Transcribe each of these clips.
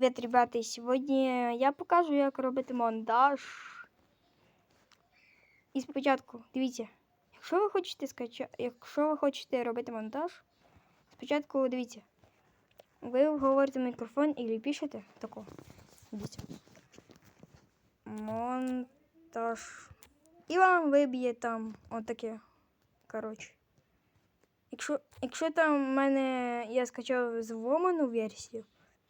Привіт, ребята! Сьогодні я покажу, як робити монтаж. І спочатку, дивіться, якщо ви хочете скача... якщо ви хочете робити монтаж, спочатку дивіться. Ви говорите мікрофон і пишете тако. Дивіться. Монтаж. І вам виб'є там отаке. Коротше. Якщо, якщо там в мене я скачав зломану версію,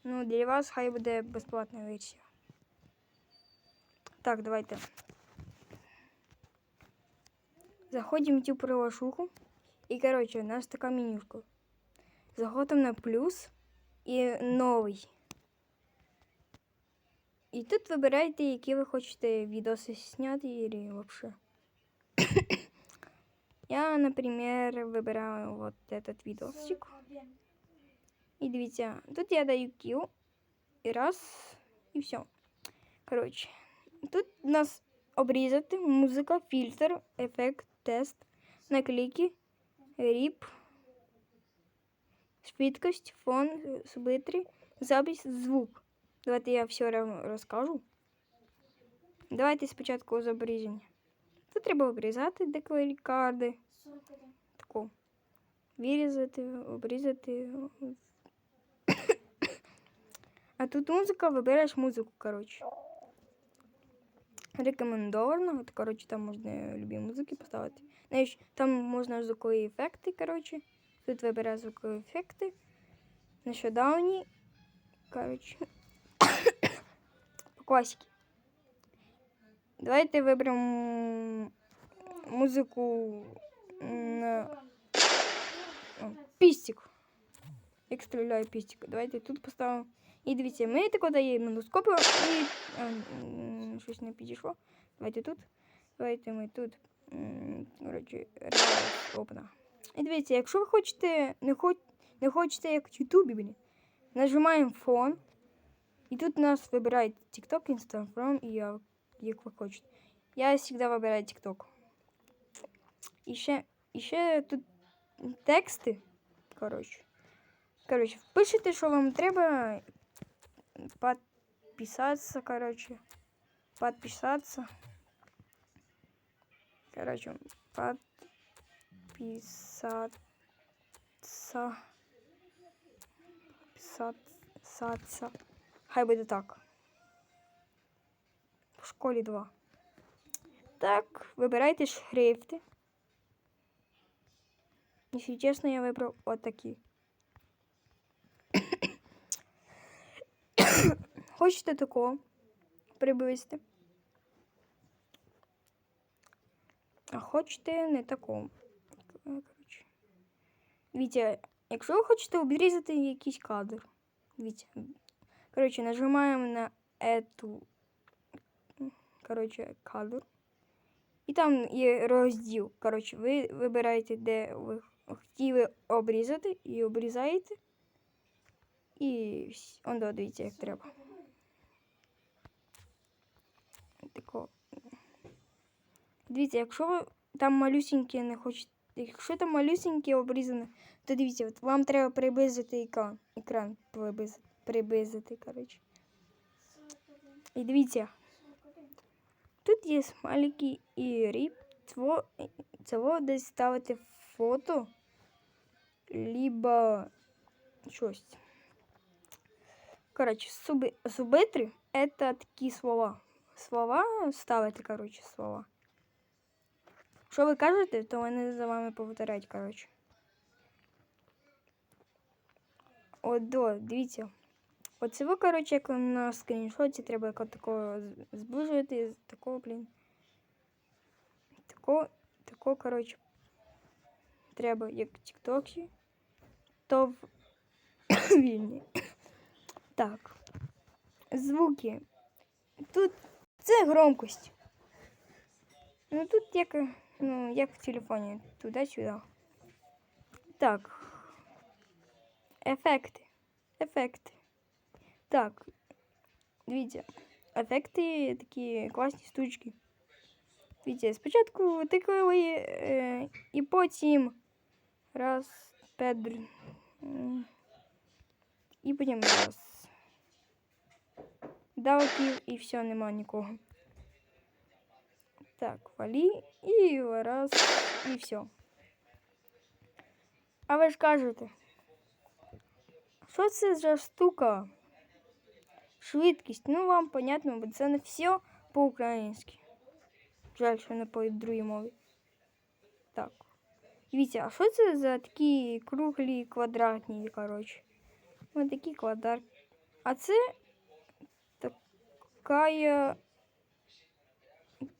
ну для вас хай буде безплатна версія. Так, давайте. Заходимо в цю приложуху. І, коротше, у нас така менюшка. Заходимо на плюс і новий. І тут вибирайте, які ви хочете відоси зняти і вообще. Я, например, вибираю вот этот видосик. І дивіться, тут я даю Q. І раз, і все. Коротше, тут у нас обрізати, музика, фільтр, ефект, тест, наклейки, ріп, швидкость, фон, субтитри, запись, звук. Давайте я все розкажу. Давайте спочатку з обрізання. Тут треба обрізати деколи карди. Таку. Вирізати, обрізати. А тут музика, вибираєш музику, коротше. Рекомендовано. От, коротше, там можна любі музики поставити. Знаєш, там можна звукові ефекти, коротше. Тут вибираю звукові ефекти. Нещодавні. Коротше. По класіки. Давайте виберемо музику на пістик. Як стріляє пістик. Давайте тут поставимо. І дивіться, ми тако даємо моноскопію і а, м, щось не підійшло. Давайте тут. Давайте ми тут. м, Коротше, раз, опна. І дивіться, якщо ви хочете, не, хоч, не хочете, як в Ютубі, блін, нажимаємо фон. І тут у нас вибирають TikTok, Instagram і я, як ви хочете. Я завжди вибираю TikTok. І ще, і ще тут тексти. Коротше. Коротше, впишите, що вам треба. Подписаться, короче. Подписаться. Короче, подписаться. Подписаться. Хай буде так. В школі 2. Так, вибирайте шрифти. Якщо чесно, я вибрав отакі. Хочете такого приблизити? А хочете не такого. Дивіться, якщо ви хочете обрізати якийсь кадр, дивіться. Коротше, нажимаємо на ету коротше, кадр. І там є розділ. Коротше, ви вибираєте, де ви хотіли обрізати, і обрізаєте. І он дивіться, як треба. Тако. Дивіться, якщо ви там малюсіньке не хочете. Якщо там малюсіньке обрізане, то дивіться, от вам треба приблизити екран. Екран приблизити, приблизити коротше. І дивіться. Тут є смайлики і ріп. Цього десь ставити фото, либо щось. Короче, суби, субтитры это такие слова. Слова ставити, короче, слова. Що ви кажете, то вони за вами повторяють, короче. От, до, дивіться. Оце ви, короче, як на скріншоті треба як такого зближувати, такого, блін. Такого, такого, короче, треба, як в Тіктокі, то в вільні. Так. Звуки. Тут це громкость. Ну тут як, ну, як в телефоні. Туди-сюди. Так. Ефекти. Ефекти. Так. Дивіться. Ефекти такі класні штучки. Дивіться, спочатку тикали е, і потім раз, педр. І потім раз. Давків і все, нема нікого. Так, валі і раз, і все. А ви ж кажете, що це за штука? Швидкість, ну вам понятно, бо це не все по-українськи. Жаль, що не по другій мові. Так. Дивіться, а що це за такі круглі квадратні, коротше? Ось такі квадрат. А це така.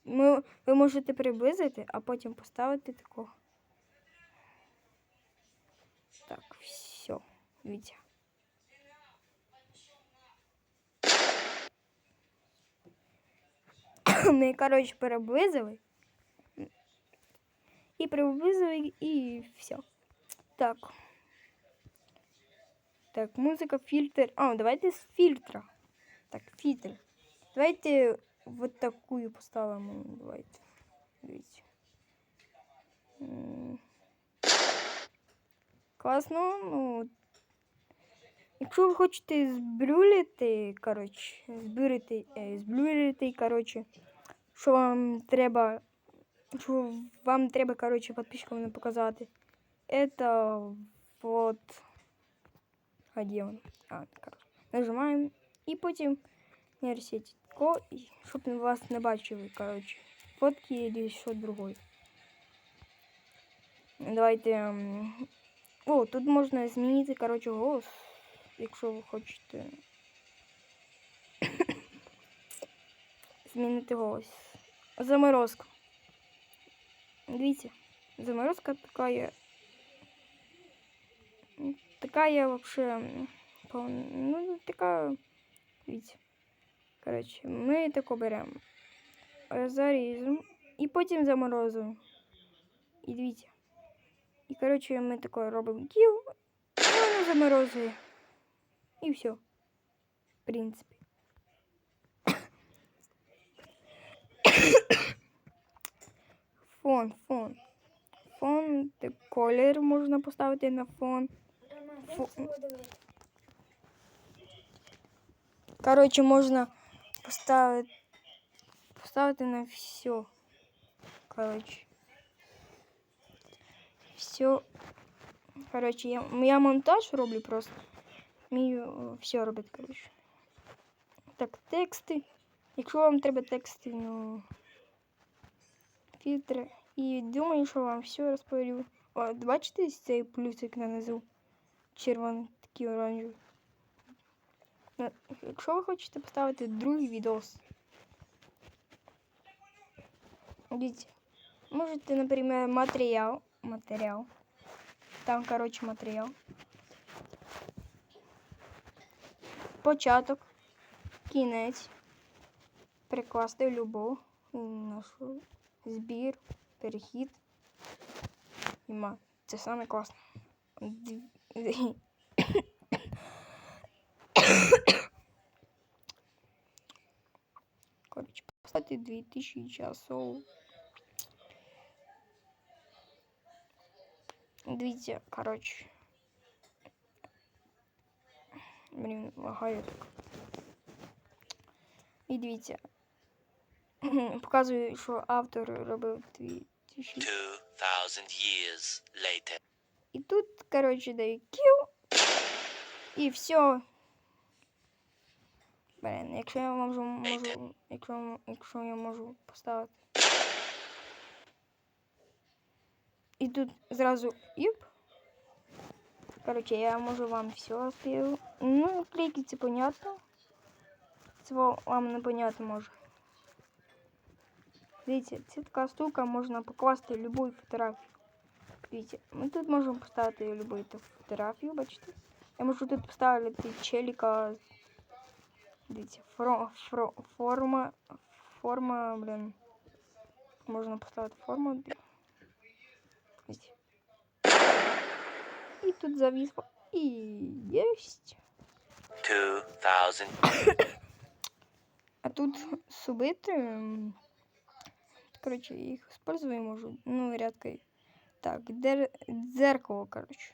Ми, ви можете приблизити, а потім поставити такого. Так, все. Дивіться. Ми, коротше, приблизили. І приблизили, і все. Так. Так, музика, фільтр. А, давайте з фільтра. Так, фільтр. Давайте вот такую поставимо. Давайте. Дивіться. Класно. Ну, якщо ви хочете збрюлити, коротше, збюрити, е, збюрити, коротше, що вам треба, що вам треба, коротше, підписчикам не показати. Это вот, а где он? А, коротше, нажимаємо і потім нейросеть. Ко, щоб вас не бачили, коротше, фотки или що другое. Давайте. ем, О, тут можна змінити, коротше, голос, якщо ви хочете. Змінити голос. Заморозка. Дивіться, заморозка така є. Така є вообще. м, Ну, така. Дивіться. Коротше, ми тако беремо. е, Заріжемо і потім заморозуємо. І дивіться. І, коротше, ми тако робимо кіл, і воно заморозує. І все. В принципі. Фон, фон. Фон, де колір можна поставити на фон. Фу- Коротше, можна Поставити, поставити на все. Коротше. Все. Коротше, я, я монтаж роблю просто. Вмію все робити, коротше. Так, тексти. Якщо вам треба тексти, ну. Фільтри. І думаю, що вам все розповів. О, бачите цей плюсик на низу? Червоний, такий оранжевий. Ну, Якщо ви хочете поставити другий відос. Можете, наприклад, матеріал. Матеріал. Там, коротше, матеріал. Початок. Кінець. Прикласти любов. Нашу збір, перехід. Іма. Це саме. Д- Коротше, поставити 2000 часов. Дивіться, коротше. Блін, лагаю так. І дивіться. Показую, що автор робив 2000. 2,000 years later. І тут, коротше, даю кіл. І все. Блін, якщо я можу, можу якщо, якщо я можу поставити. І тут зразу юп. Коротше, я можу вам все розповів. Ну, клейки це понятно. Це вам не понятно може. Дивіться, це така штука, можна покласти любу фотографію. Дивіться, ми тут можемо поставити любу ту фотографію, бачите? Я можу тут поставити челіка. Дивіться, фро, фро, форма, форма, блін. Можна поставити форму. Дивіться. І тут завісло. І єсть. 2,000 А тут субити. Короче, их использую можу. Ну, рядко. Так, дер... дзеркало, короче.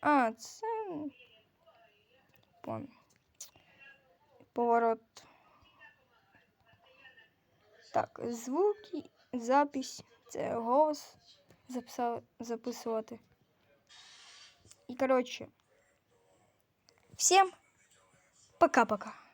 А, це. поворот. Так, звуки, запись, це голос записав, записувати. І коротше, всім пока-пока.